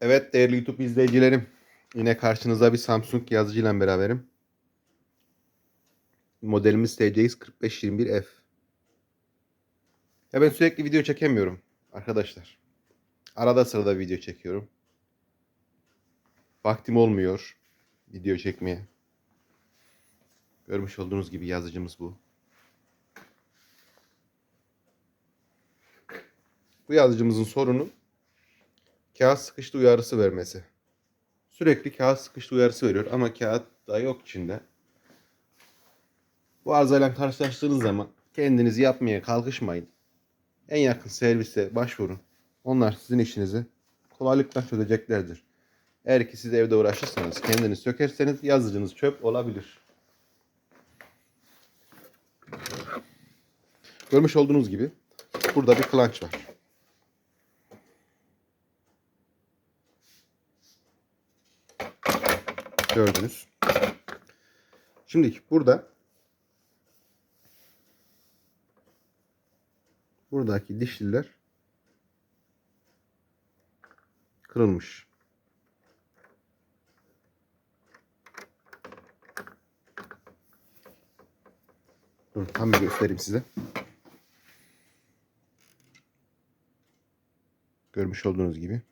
Evet değerli YouTube izleyicilerim. Yine karşınızda bir Samsung yazıcıyla beraberim. Modelimiz TCX 4521F. Ya ben sürekli video çekemiyorum arkadaşlar. Arada sırada video çekiyorum. Vaktim olmuyor video çekmeye. Görmüş olduğunuz gibi yazıcımız bu. Bu yazıcımızın sorunu kağıt sıkıştı uyarısı vermesi. Sürekli kağıt sıkıştı uyarısı veriyor ama kağıt da yok içinde. Bu arızayla karşılaştığınız zaman kendiniz yapmaya kalkışmayın. En yakın servise başvurun. Onlar sizin işinizi kolaylıkla çözeceklerdir. Eğer ki siz evde uğraşırsanız, kendiniz sökerseniz yazıcınız çöp olabilir. Görmüş olduğunuz gibi burada bir klanç var. Gördünüz. Şimdi burada buradaki dişliler kırılmış. Dur, tam bir göstereyim size. Görmüş olduğunuz gibi.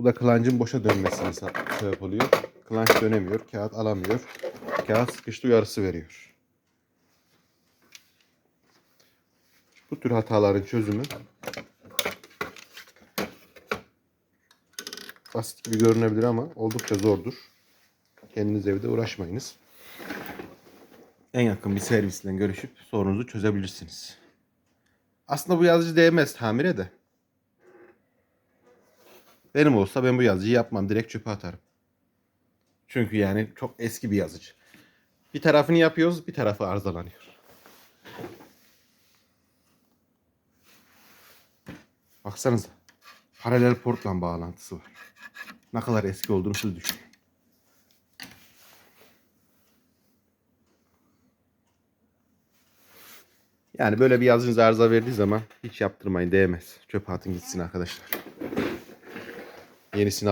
Bu da kılancın boşa dönmesine sebep oluyor. Kılanç dönemiyor, kağıt alamıyor. Kağıt sıkıştı uyarısı veriyor. Bu tür hataların çözümü basit gibi görünebilir ama oldukça zordur. Kendiniz evde uğraşmayınız. En yakın bir servisle görüşüp sorunuzu çözebilirsiniz. Aslında bu yazıcı değmez tamire de. Benim olsa ben bu yazıcıyı yapmam. Direkt çöpe atarım. Çünkü yani çok eski bir yazıcı. Bir tarafını yapıyoruz, bir tarafı arızalanıyor. Baksanıza. Paralel portla bağlantısı var. Ne kadar eski olduğunu siz düşünün. Yani böyle bir yazıcınız arıza verdiği zaman hiç yaptırmayın değmez. Çöpe atın gitsin arkadaşlar. Yenisini